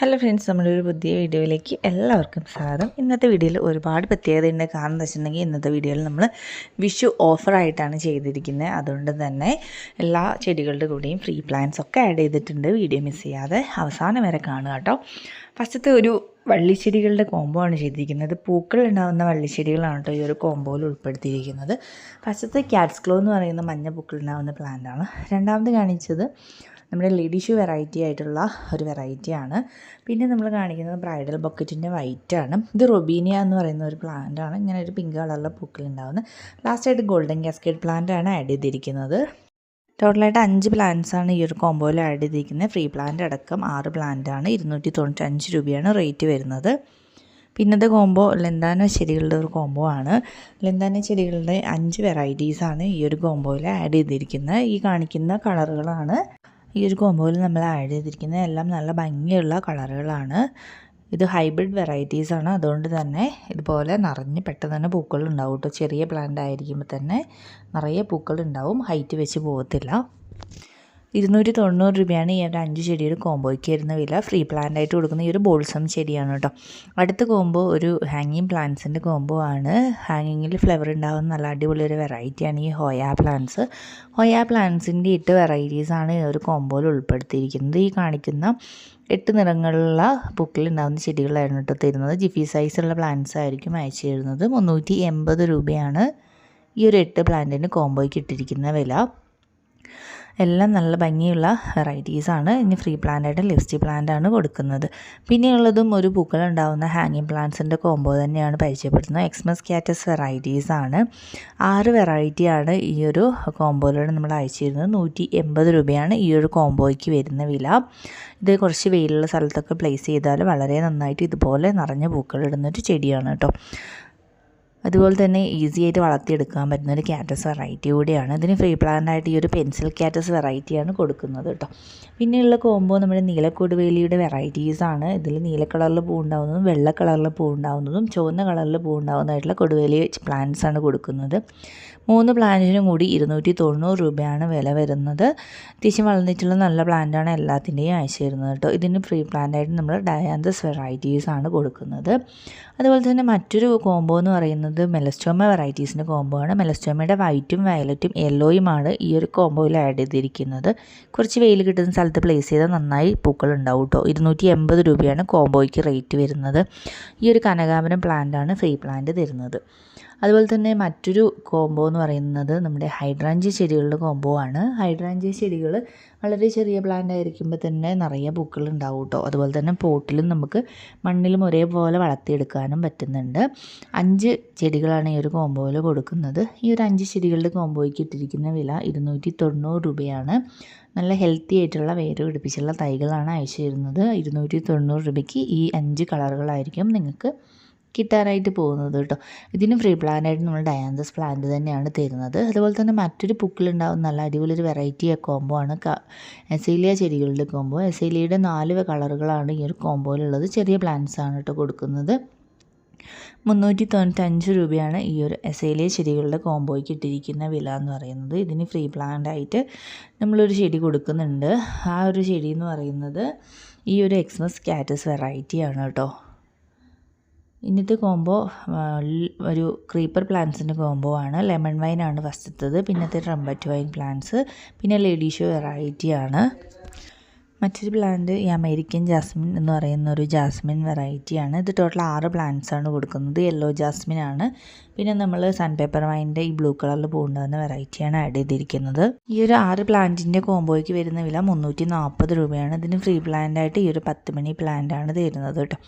Hello friends നമ്മുടെ ഒരു പുതിയ വീഡിയോയിലേക്ക് എല്ലാവർക്കും സ്വാഗതം. ഇന്നത്തെ വീഡിയോയിൽ ഒരുപാട് പ്രത്യേകതയുണ്ട് കാരണം എന്ന് വെച്ചിട്ടുണ്ടെങ്കിൽ ഇന്നത്തെ വീഡിയോയിൽ നമ്മൾ വിഷു ഓഫറായിട്ടാണ് ചെയ്തിരിക്കുന്നത്. അതുകൊണ്ട് തന്നെ എല്ലാ ചെടികളുടെ കൂടെയും ഫ്രീ പ്ലാൻസ് ഒക്കെ ആഡ് ചെയ്തിട്ടുണ്ട്. വീഡിയോ മിസ് ചെയ്യാതെ അവസാനം വരെ കാണുക കേട്ടോ. ഫസ്റ്റത്തെ ഒരു വള്ളിച്ചെടികളുടെ കോംബോ ആണ് ചെയ്തിരിക്കുന്നത്. പൂക്കൾ ഉണ്ടാകുന്ന വള്ളിച്ചെടികളാണ് കേട്ടോ ഈ ഒരു കോംബോയിൽ ഉൾപ്പെടുത്തിയിരിക്കുന്നത്. ഫസ്റ്റത്തെ ക്യാറ്റ്സ്ക്ലോ എന്ന് പറയുന്ന മഞ്ഞ പൂക്കൾ ഉണ്ടാകുന്ന പ്ലാന്റാണ് രണ്ടാമത് കാണിച്ചത് നമ്മുടെ ലേഡീഷ് വെറൈറ്റി ആയിട്ടുള്ള ഒരു വെറൈറ്റിയാണ് പിന്നെ നമ്മൾ കാണിക്കുന്നത് ബ്രൈഡൽ ബക്കറ്റിന്റെ വൈറ്റ് ആണ്. ഇത് റൊബീനിയ എന്ന് പറയുന്ന ഒരു പ്ലാന്റ് ആണ്. ഇങ്ങനെ ഒരു പിങ്ക് കളറിലെ പൂക്കളുണ്ടാവുന്നത് ലാസ്റ്റായിട്ട് ഗോൾഡൻ കാസ്കേഡ് പ്ലാന്റ് ആണ് ആഡ് ചെയ്തിരിക്കുന്നത്. ടോട്ടലായിട്ട് അഞ്ച് പ്ലാന്റ്സ് ആണ് ഈ ഒരു കോമ്പോയിൽ ആഡ് ചെയ്തിരിക്കുന്നത്. ഫ്രീ പ്ലാന്റ് അടക്കം ആറ് പ്ലാന്റ് ആണ്. ഇരുന്നൂറ്റി തൊണ്ണൂറ്റഞ്ച് രൂപയാണ് റേറ്റ് വരുന്നത്. പിന്നത്തെ കോമ്പോ ലെന്താന ചെടികളുടെ ഒരു കോമ്പോ ആണ്. ലെന്താന ചെടികളുടെ അഞ്ച് വെറൈറ്റീസാണ് ഈ ഒരു കോമ്പോയിൽ ആഡ് ചെയ്തിരിക്കുന്നത്. ഈ കാണിക്കുന്ന കളറുകളാണ് ഈ ഒരു കോമ്പോയിൽ നമ്മൾ ആഡ് ചെയ്തിരിക്കുന്ന എല്ലാം നല്ല ഭംഗിയുള്ള കളറുകളാണ്. ഇത് ഹൈബ്രിഡ് വെറൈറ്റീസ് ആണ്. അതുകൊണ്ട് തന്നെ ഇതുപോലെ നിറഞ്ഞ് പെട്ടെന്ന് തന്നെ പൂക്കൾ ഉണ്ടാവും കേട്ടോ ചെറിയ പ്ലാന്റ് ആയിരിക്കുമ്പോൾ തന്നെ നിറയെ പൂക്കൾ ഉണ്ടാവും. ഹൈറ്റ് വെച്ച് പോകത്തില്ല ഇരുന്നൂറ്റി തൊണ്ണൂറ് രൂപയാണ് ഈ ഒരു അഞ്ച് ചെടിയുടെ കോമ്പോയ്ക്ക് വരുന്ന വില. ഫ്രീ പ്ലാന്റ് ആയിട്ട് കൊടുക്കുന്ന ഈ ഒരു ബോൾസം ചെടിയാണ് കേട്ടോ. അടുത്ത കോമ്പോ ഒരു ഹാങ്ങിങ് പ്ലാന്റ്സിന്റെ കോമ്പോ ആണ്. ഹാങ്ങിങ്ങിൽ ഫ്ലവർ ഉണ്ടാകുന്ന നല്ല അടിപൊളി ഒരു വെറൈറ്റിയാണ് ഈ ഹോയ പ്ലാന്റ്സ് ഹോയ പ്ലാന്റ്സിന്റെ എട്ട് വെറൈറ്റീസാണ് ഈ ഒരു കോമ്പോയിൽ ഉൾപ്പെടുത്തിയിരിക്കുന്നത്. ഈ കാണിക്കുന്ന എട്ട് നിറങ്ങളുള്ള പൂക്കൾ ഉണ്ടാകുന്ന ചെടികളായിരുന്നു കേട്ടോ തരുന്നത്. ജിഫി സൈസുള്ള പ്ലാന്റ്സ് ആയിരിക്കും അയച്ചു തരുന്നത്. മുന്നൂറ്റി എൺപത് രൂപയാണ് ഈ ഒരു എട്ട് പ്ലാന്റിന് കോമ്പോയ്ക്ക് ഇട്ടിരിക്കുന്ന വില. എല്ലാം നല്ല ഭംഗിയുള്ള വെറൈറ്റീസാണ്. ഇനി ഫ്രീ പ്ലാന്റായിട്ട് പ്ലാന്റ് ആണ് കൊടുക്കുന്നത്. പിന്നെയുള്ളതും ഒരു പൂക്കൾ ഉണ്ടാകുന്ന ഹാങ്ങിങ് പ്ലാന്റ്സിന്റെ കോംബോ തന്നെയാണ് പരിചയപ്പെടുത്തുന്നത്. എക്സ്മസ് കാറ്റസ് വെറൈറ്റീസ് ആണ് ആറ് വെറൈറ്റിയാണ് ഈ ഒരു കോംബോയിലൂടെ നമ്മൾ അയച്ചിരുന്നത്. നൂറ്റി എൺപത് രൂപയാണ് ഈ ഒരു കോംബോയ്ക്ക് വരുന്ന വില. ഇത് കുറച്ച് വെയിലുള്ള സ്ഥലത്തൊക്കെ പ്ലേസ് ചെയ്താൽ വളരെ നന്നായിട്ട് ഇതുപോലെ നിറഞ്ഞ പൂക്കൾ ഇടുന്നൊരു ചെടിയാണ് കേട്ടോ. അതുപോലെ തന്നെ ഈസി ആയിട്ട് വളർത്തിയെടുക്കാൻ പറ്റുന്ന ഒരു ക്യാറ്റസ് വെറൈറ്റി കൂടിയാണ്. ഇതിന് ഫ്രീ പ്ലാന്റ് ആയിട്ട് ഈ ഒരു പെൻസിൽ ക്യാറ്റസ് വെറൈറ്റിയാണ് കൊടുക്കുന്നത് കേട്ടോ. പിന്നെയുള്ള കോംബോ നമ്മുടെ നീലക്കൊടുവേലിയുടെ വെറൈറ്റീസാണ് ഇതിൽ നീല കളറിൽ പൂ ഉണ്ടാവുന്നതും വെള്ള കളറിൽ പൂ ഉണ്ടാവുന്നതും ചുവന്ന കളറിൽ പൂ ഉണ്ടാവുന്നതായിട്ടുള്ള കൊടുവേലി പ്ലാന്റ്സ് ആണ് കൊടുക്കുന്നത്. മൂന്ന് പ്ലാന്റിനും കൂടി ഇരുന്നൂറ്റി തൊണ്ണൂറ് രൂപയാണ് വില വരുന്നത്. അത്യാവശ്യം വളർന്നിട്ടുള്ള നല്ല പ്ലാന്റാണ് എല്ലാത്തിന്റെയും അയച്ചിരുന്നത് കേട്ടോ. ഇതിന് ഫ്രീ പ്ലാന്റായിട്ട് നമ്മൾ ഡയാന്തസ് വെറൈറ്റീസ് ആണ് കൊടുക്കുന്നത്. അതുപോലെ തന്നെ മറ്റൊരു കോംബോ എന്ന് പറയുന്നത് മെലസ്റ്റോമ വെറൈറ്റീസിന്റെ കോംബോ ആണ്. മെലസ്റ്റോമയുടെ വൈറ്റും വയലറ്റും യെല്ലോയുമാണ് ഈ ഒരു കോംബോയിൽ ആഡ് ചെയ്തിരിക്കുന്നത്. കുറച്ച് വെയിൽ കിട്ടുന്ന സ്ഥലത്ത് പ്ലേസ് ചെയ്താൽ നന്നായി പൂക്കൾ ഉണ്ടാവും കേട്ടോ. ഇരുന്നൂറ്റി എൺപത് രൂപയാണ് കോംബോയ്ക്ക് റേറ്റ് വരുന്നത്. ഈ ഒരു കനകാമരം പ്ലാന്റാണ് ഫ്രീ പ്ലാന്റ് തരുന്നത്. അതുപോലെ തന്നെ മറ്റൊരു കോംബോ എന്ന് പറയുന്നത് നമ്മുടെ ഹൈഡ്രാഞ്ചി ചെടികളുടെ കോംബോ ആണ്. ഹൈഡ്രാഞ്ചി ചെടികൾ വളരെ ചെറിയ പ്ലാന്റ് ആയിരിക്കുമ്പോൾ തന്നെ നിറയെ പൂക്കൾ ഉണ്ടാവും കേട്ടോ അതുപോലെ തന്നെ പോട്ടിലും നമുക്ക് മണ്ണിലും ഒരേപോലെ വളർത്തിയെടുക്കാനും പറ്റുന്നുണ്ട്. അഞ്ച് ചെടികളാണ് ഈ ഒരു കോംബോയിൽ കൊടുക്കുന്നത്. ഈ ഒരു അഞ്ച് ചെടികളുടെ കോംബോയ്ക്ക് ഇട്ടിരിക്കുന്ന വില ഇരുന്നൂറ്റി തൊണ്ണൂറ് രൂപയാണ്. നല്ല ഹെൽത്തി ആയിട്ടുള്ള വേര് പിടിപ്പിച്ചുള്ള തൈകളാണ് അയച്ചു തരുന്നത്. ഇരുന്നൂറ്റി തൊണ്ണൂറ് രൂപയ്ക്ക് ഈ അഞ്ച് കളറുകളായിരിക്കും നിങ്ങൾക്ക് കിട്ടാനായിട്ട് പോകുന്നത് കേട്ടോ. ഇതിന് ഫ്രീ പ്ലാനായിട്ട് നമ്മൾ ഡയാന്തസ് പ്ലാന്റ് തന്നെയാണ് തരുന്നത്. അതുപോലെ തന്നെ മറ്റൊരു പുക്കിലുണ്ടാകുന്ന നല്ല അടിപൊളി ഒരു വെറൈറ്റി കോംബോ ആണ്. എസേലിയ ചെടികളുടെ കോംബോ എസേലിയയുടെ നാല് കളറുകളാണ് ഈ ഒരു കോംബോയിലുള്ളത് ചെറിയ പ്ലാന്റ്സ് ആണ് കേട്ടോ കൊടുക്കുന്നത്. മുന്നൂറ്റി തൊണ്ണൂറ്റഞ്ച് രൂപയാണ് ഈ ഒരു എസേലിയ ചെടികളുടെ കോംബോയ്ക്ക് ഇട്ടിരിക്കുന്ന വില എന്ന് പറയുന്നത്. ഇതിന് ഫ്രീ പ്ലാന്റായിട്ട് നമ്മളൊരു ചെടി കൊടുക്കുന്നുണ്ട്. ആ ഒരു ചെടി എന്ന് പറയുന്നത് ഈ ഒരു എക്സ്മസ് കാറ്റസ് വെറൈറ്റിയാണ് കേട്ടോ. ഇന്നത്തെ കോംബോ ഒരു ക്രീപ്പർ പ്ലാന്റ്സിന്റെ കോംബോ ആണ്. ലെമൺ വൈൻ ആണ് ഫസ്റ്റത്തത് പിന്നത്തെ ട്രംബറ്റ് വൈൻ പ്ലാന്റ്സ് പിന്നെ ലേഡീഷോ വെറൈറ്റി ആണ്. മറ്റൊരു പ്ലാന്റ് ഈ അമേരിക്കൻ ജാസ്മിൻ എന്ന് പറയുന്ന ഒരു ജാസ്മിൻ വെറൈറ്റിയാണ് ഇത് ടോട്ടൽ ആറ് പ്ലാന്റ്സ് ആണ് കൊടുക്കുന്നത്. യെല്ലോ ജാസ്മിൻ ആണ്. പിന്നെ നമ്മൾ സൺപേപ്പർ വൈന്റെ ഈ ബ്ലൂ കളറിൽ പൂണ്ടാകുന്ന വെറൈറ്റിയാണ് ആഡ് ചെയ്തിരിക്കുന്നത്. ഈ ഒരു ആറ് പ്ലാന്റിന്റെ കോമ്പോയ്ക്ക് വരുന്ന വില മുന്നൂറ്റി നാൽപ്പത് രൂപയാണ്. ഇതിന് ഫ്രീ പ്ലാന്റ് ആയിട്ട് ഈ ഒരു പത്ത് മണി പ്ലാന്റ് ആണ് തരുന്നത് കേട്ടോ.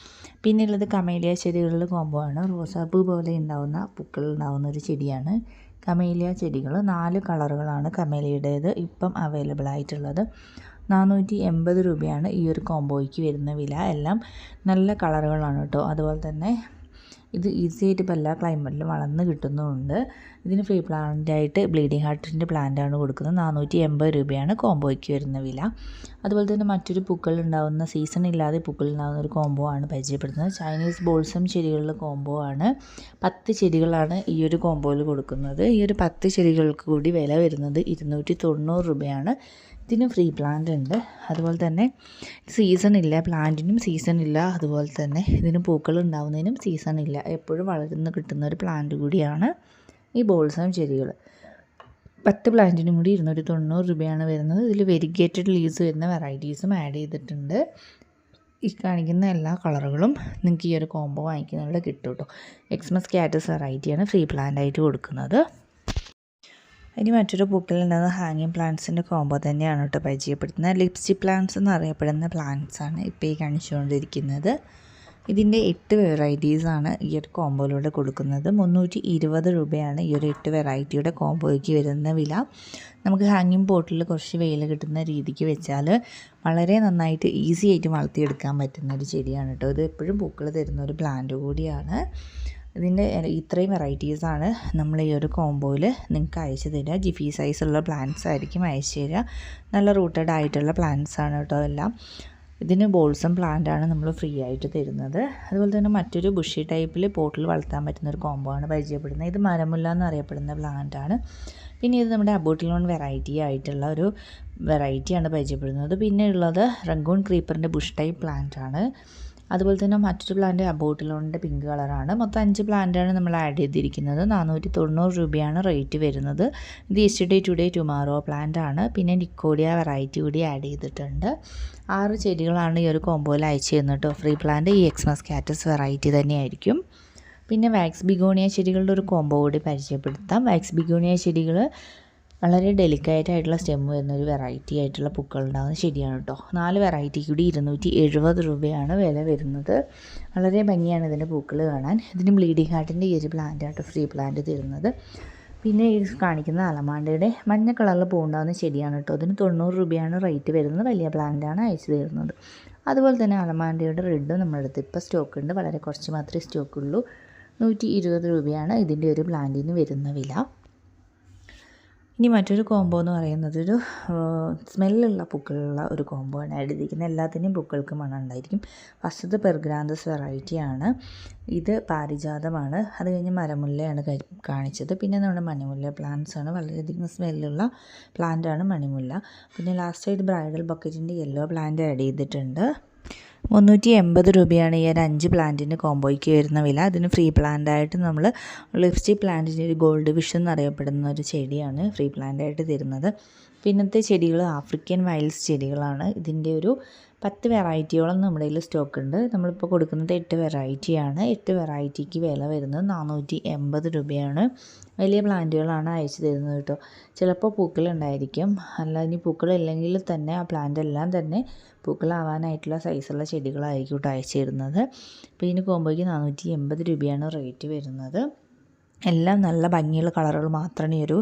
പിന്നെ ഉള്ളത് കമേലിയ ചെടികളുടെ കോമ്പോ ആണ്. റോസാപ്പൂ പോലെ ഉണ്ടാവുന്ന പൂക്കൾ ഉണ്ടാവുന്ന ഒരു ചെടിയാണ്. കമേലിയ ചെടികൾ നാല് കളറുകളാണ് കമേലിയുടേത് ഇപ്പം അവൈലബിൾ ആയിട്ടുള്ളത്. നാനൂറ്റി എൺപത് രൂപയാണ് ഈ ഒരു കോംബോയ്ക്ക് വരുന്ന വില. എല്ലാം നല്ല കളറുകളാണ് കേട്ടോ. അതുപോലെ തന്നെ ഇത് ഈസി ആയിട്ട് ഇപ്പോൾ എല്ലാ ക്ലൈമറ്റിലും വളർന്ന് കിട്ടുന്നുമുണ്ട് ഇതിന് ഫ്രീ പ്ലാന്റായിട്ട് ബ്ലീഡിങ് ഹാർട്ടിന്റെ പ്ലാന്റാണ് കൊടുക്കുന്നത്. നാനൂറ്റി എൺപത് രൂപയാണ് കോംബോയ്ക്ക് വരുന്ന വില. അതുപോലെ തന്നെ മറ്റൊരു പൂക്കൾ ഉണ്ടാകുന്ന സീസൺ ഇല്ലാതെ പൂക്കൾ ഉണ്ടാകുന്ന ഒരു കോംബോ ആണ് പരിചയപ്പെടുത്തുന്നത് ചൈനീസ് ബോൾസം ചെടികളുടെ കോംബോ ആണ്. പത്ത് ചെടികളാണ് ഈ ഒരു കോംബോയിൽ കൊടുക്കുന്നത്. ഈ ഒരു പത്ത് ചെടികൾക്ക് കൂടി വില വരുന്നത് ഇരുന്നൂറ്റി തൊണ്ണൂറ് രൂപയാണ്. ഇതിനും ഫ്രീ പ്ലാന്റ് ഉണ്ട്. അതുപോലെ തന്നെ സീസൺ ഇല്ല പ്ലാന്റിനും സീസൺ ഇല്ല. അതുപോലെ തന്നെ ഇതിന് പൂക്കൾ ഉണ്ടാവുന്നതിനും സീസൺ ഇല്ല. എപ്പോഴും വളർന്ന് കിട്ടുന്ന ഒരു പ്ലാന്റ് കൂടിയാണ്. ഈ ബോൾസം ചെടികൾ. പത്ത് പ്ലാന്റിനും കൂടി ഇരുന്നൂറ്റി തൊണ്ണൂറ് രൂപയാണ് വരുന്നത്. ഇതിൽ വെരിഗേറ്റഡ് ലീവ്സ് വരുന്ന വെറൈറ്റീസും ആഡ് ചെയ്തിട്ടുണ്ട്. ഈ കാണിക്കുന്ന എല്ലാ കളറുകളും നിങ്ങൾക്ക് ഈ ഒരു കോംബോ വാങ്ങിക്കുന്നതിൽ കിട്ടും കേട്ടോ എക്സ്മസ് കാറ്റസ് വെറൈറ്റിയാണ് ഫ്രീ പ്ലാന്റ് ആയിട്ട് കൊടുക്കുന്നത്. ഇനി മറ്റൊരു പൂക്കളുണ്ടാകുന്ന ഹാങ്ങിങ് പ്ലാന്റ്സിന്റെ കോംബോ തന്നെയാണ് കേട്ടോ പരിചയപ്പെടുത്തുന്നത്. ലിപ്സ്റ്റിക് പ്ലാന്റ്സ് എന്നറിയപ്പെടുന്ന പ്ലാന്റ്സാണ് ഇപ്പോൾ ഈ കാണിച്ചുകൊണ്ടിരിക്കുന്നത്. ഇതിന്റെ എട്ട് വെറൈറ്റീസാണ് ഈ ഒരു കോംബോയിലൂടെ കൊടുക്കുന്നത്. മുന്നൂറ്റി ഇരുപത് രൂപയാണ് ഈ ഒരു എട്ട് വെറൈറ്റിയുടെ കോംബോയ്ക്ക് വരുന്ന വില. നമുക്ക് ഹാങ്ങിങ് പോട്ടിൽ കുറച്ച് വെയിൽ കിട്ടുന്ന രീതിക്ക് വെച്ചാൽ വളരെ നന്നായിട്ട് ഈസി ആയിട്ട് വളർത്തിയെടുക്കാൻ പറ്റുന്ന ഒരു ചെടിയാണ് കേട്ടോ. ഇത് എപ്പോഴും പൂക്കൾ തരുന്ന ഒരു പ്ലാന്റ് കൂടിയാണ്. ഇതിന്റെ ഇത്രയും വെറൈറ്റീസാണ് നമ്മൾ ഈ ഒരു കോംബോയിൽ നിങ്ങൾക്ക് അയച്ചു തരിക. ജിഫി സൈസുള്ള പ്ലാന്റ്സ് ആയിരിക്കും അയച്ചു തരിക. നല്ല റൂട്ടഡ് ആയിട്ടുള്ള പ്ലാന്റ്സ് ആണ് കേട്ടോ എല്ലാം. ഇതിന് ബോൾസം പ്ലാന്റ് ആണ് നമ്മൾ ഫ്രീ ആയിട്ട് തരുന്നത്. അതുപോലെ തന്നെ മറ്റൊരു ബുഷി ടൈപ്പിൽ പോട്ടിൽ വളർത്താൻ പറ്റുന്ന ഒരു കോംബോ ആണ് പരിചയപ്പെടുന്നത്. ഇത് മരമുല്ല എന്നറിയപ്പെടുന്ന പ്ലാന്റ് ആണ്. പിന്നെ ഇത് നമ്മുടെ അബോട്ടിലോൺ വെറൈറ്റി ആയിട്ടുള്ള ഒരു വെറൈറ്റിയാണ് പരിചയപ്പെടുന്നത്. പിന്നെ ഉള്ളത് റംഗൂൺ ക്രീപ്പറിന്റെ ബുഷ് ടൈപ്പ് പ്ലാന്റ് ആണ്. അതുപോലെ തന്നെ മറ്റൊരു പ്ലാന്റ് അബോട്ടിലോണിന്റെ പിങ്ക് കളറാണ്. മൊത്തം അഞ്ച് പ്ലാന്റാണ് നമ്മൾ ആഡ് ചെയ്തിരിക്കുന്നത്. നാനൂറ്റി തൊണ്ണൂറ് രൂപയാണ് റേറ്റ് വരുന്നത്. ഇത് യെസ്റ്റർഡേ ടുഡേ ടുമാറോ ആണ്. പിന്നെ നിക്കോഡിയ വെറൈറ്റി കൂടി ആഡ് ചെയ്തിട്ടുണ്ട്. ആറ് ചെടികളാണ് ഈ ഒരു കോമ്പോയിൽ അയച്ചു തന്നിട്ട് ഫ്രീ പ്ലാന്റ് ഈ എക്സ്മസ് കാറ്റസ് വെറൈറ്റി തന്നെയായിരിക്കും പിന്നെ വാക്സ് ബിഗോണിയ ചെടികളുടെ ഒരു കോമ്പോ കൂടി പരിചയപ്പെടുത്താം. വാക്സ് ബിഗോണിയ ചെടികൾ വളരെ ഡെലിക്കേറ്റ് ആയിട്ടുള്ള സ്റ്റെം വരുന്ന ഒരു വെറൈറ്റി ആയിട്ടുള്ള പൂക്കൾ ഉണ്ടാകുന്നത് ശരിയാണ് കേട്ടോ നാല് വെറൈറ്റി കൂടി ഇരുന്നൂറ്റി എഴുപത് രൂപയാണ് വില വരുന്നത്. വളരെ ഭംഗിയാണ് ഇതിന്റെ പൂക്കൾ കാണാൻ. ഇതിന് ബ്ലീഡിംഗ് ഹാർട്ടിന്റെ ഈ ഒരു പ്ലാന്റ് ആട്ടോ ഫ്രീ പ്ലാന്റ് തരുന്നത്. പിന്നെ ഈ കാണിക്കുന്ന അലമാണ്ടയുടെ മഞ്ഞ കളറിൽ പൂവുണ്ടാകുന്ന ചെടിയാണ് കേട്ടോ അതിന് തൊണ്ണൂറ് രൂപയാണ് റേറ്റ് വരുന്നത്. വലിയ പ്ലാന്റാണ് അയച്ചു തരുന്നത്. അതുപോലെ തന്നെ അലമാണ്ടയുടെ റെഡും നമ്മുടെ അടുത്ത് ഇപ്പോൾ സ്റ്റോക്ക് ഉണ്ട്. വളരെ കുറച്ച് മാത്രമേ സ്റ്റോക്കുള്ളൂ നൂറ്റി ഇരുപത് രൂപയാണ് ഇതിന്റെ ഒരു പ്ലാന്റിന് വരുന്ന വില. ഇനി മറ്റൊരു കോംബോ എന്ന് പറയുന്നത് ഒരു സ്മെല്ലുള്ള പൂക്കളുള്ള ഒരു കോംബോ ആണ്. ആഡ് ചെയ്തിരിക്കുന്നത് എല്ലാത്തിന്റെയും പൂക്കൾക്ക് മണം ഉണ്ടായിരിക്കും. ഫസ്റ്റത് പെർഗ്രാന്തസ് വെറൈറ്റിയാണ് ഇത് പാരിജാതമാണ്. അത് കഴിഞ്ഞ് മരമുല്ലയാണ് കാണിച്ചത്. പിന്നെ നമ്മുടെ മണിമുല്ല പ്ലാന്റ്സ് ആണ്. വളരെയധികം സ്മെല്ലുള്ള പ്ലാന്റാണ് മണിമുല്ല. പിന്നെ ലാസ്റ്റ് ആയിട്ട് ബ്രൈഡൽ ബക്കറ്റിന്റെ യെല്ലോ പ്ലാന്റ് ആഡ് ചെയ്തിട്ടുണ്ട്. മുന്നൂറ്റി എൺപത് രൂപയാണ് ഈ ഒരു അഞ്ച് പ്ലാന്റിന്റെ കോംബോയ്ക്ക് വരുന്ന വില. അതിന് ഫ്രീ പ്ലാന്റായിട്ട് നമ്മൾ ലിപ്സ്റ്റിക് പ്ലാന്റിന്റെ ഒരു ഗോൾഡ് വിഷ് എന്നറിയപ്പെടുന്ന ഒരു ചെടിയാണ് ഫ്രീ പ്ലാന്റായിട്ട് തരുന്നത്. പിന്നത്തെ ചെടികൾ ആഫ്രിക്കൻ വൈൽഡ്സ് ചെടികളാണ്. ഇതിന്റെ ഒരു പത്ത് വെറൈറ്റിയോളം നമ്മുടെ കയ്യിൽ സ്റ്റോക്ക് ഉണ്ട്. നമ്മളിപ്പോൾ കൊടുക്കുന്നത് എട്ട് വെറൈറ്റിയാണ്. എട്ട് വെറൈറ്റിക്ക് വില വരുന്നത് നാനൂറ്റി എൺപത് രൂപയാണ്. വലിയ പ്ലാന്റുകളാണ് അയച്ചു തരുന്നത് കേട്ടോ. ചിലപ്പോൾ പൂക്കളുണ്ടായിരിക്കും. അല്ല ഇനി പൂക്കളില്ലെങ്കിൽ തന്നെ ആ പ്ലാന്റ് എല്ലാം തന്നെ പൂക്കളാവാനായിട്ടുള്ള സൈസുള്ള ചെടികളായിരിക്കും കേട്ടോ അയച്ചു തരുന്നത്. അപ്പോൾ ഇതിന് കോമ്പോയ്ക്ക് നാനൂറ്റി എൺപത് രൂപയാണ് റേറ്റ് വരുന്നത്. എല്ലാം നല്ല ഭംഗിയുള്ള കളറുകൾ മാത്രമാണ് ഈ ഒരു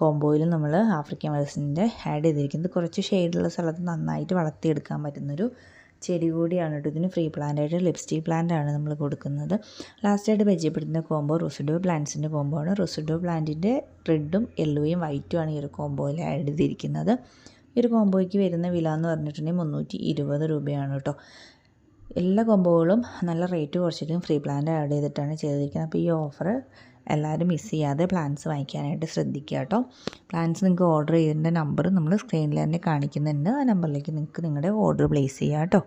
കോംബോയിൽ നമ്മൾ ആഫ്രിക്കൻ വൈൽസിന്റെ ആഡ് ചെയ്തിരിക്കുന്നത്. കുറച്ച് ഷെയ്ഡുള്ള സ്ഥലത്ത് നന്നായിട്ട് വളർത്തിയെടുക്കാൻ പറ്റുന്നൊരു ചെടി കൂടിയാണ് കേട്ടോ. ഇതിന് ഫ്രീ പ്ലാന്റായിട്ട് ലിപ്സ്റ്റിക് പ്ലാന്റ് ആണ് നമ്മൾ കൊടുക്കുന്നത്. ലാസ്റ്റായിട്ട് പരിചയപ്പെടുത്തുന്ന കോംബോ റൊസിഡോ പ്ലാന്റ്സിന്റെ കോംബോ ആണ്. റൊസിഡോ പ്ലാന്റിന്റെ റെഡും യെല്ലോയും വൈറ്റും ആണ് ഈ ഒരു കോംബോയിൽ ആഡ് ചെയ്തിരിക്കുന്നത്. ഈ ഒരു കോംബോയ്ക്ക് വരുന്ന വില എന്ന് പറഞ്ഞിട്ടുണ്ടെങ്കിൽ മുന്നൂറ്റി ഇരുപത് രൂപയാണ് കേട്ടോ. എല്ലാ കോംബോകളും നല്ല റേറ്റ് കുറച്ചിട്ടും ഫ്രീ പ്ലാന്റ് ആഡ് ചെയ്തിട്ടാണ് ചെയ്തിരിക്കുന്നത്. അപ്പോൾ ഈ ഓഫർ എല്ലാവരും മിസ് ചെയ്യാതെ പ്ലാൻസ് വാങ്ങിക്കാനായിട്ട് ശ്രദ്ധിക്കുക കേട്ടോ. പ്ലാൻസ് നിങ്ങൾക്ക് ഓർഡർ ചെയ്തതിന്റെ നമ്പർ നമ്മൾ സ്ക്രീനിൽ തന്നെ കാണിക്കുന്നുണ്ട്. ആ നമ്പറിലേക്ക് നിങ്ങൾക്ക് നിങ്ങളുടെ ഓർഡർ പ്ലേസ് ചെയ്യാം കേട്ടോ.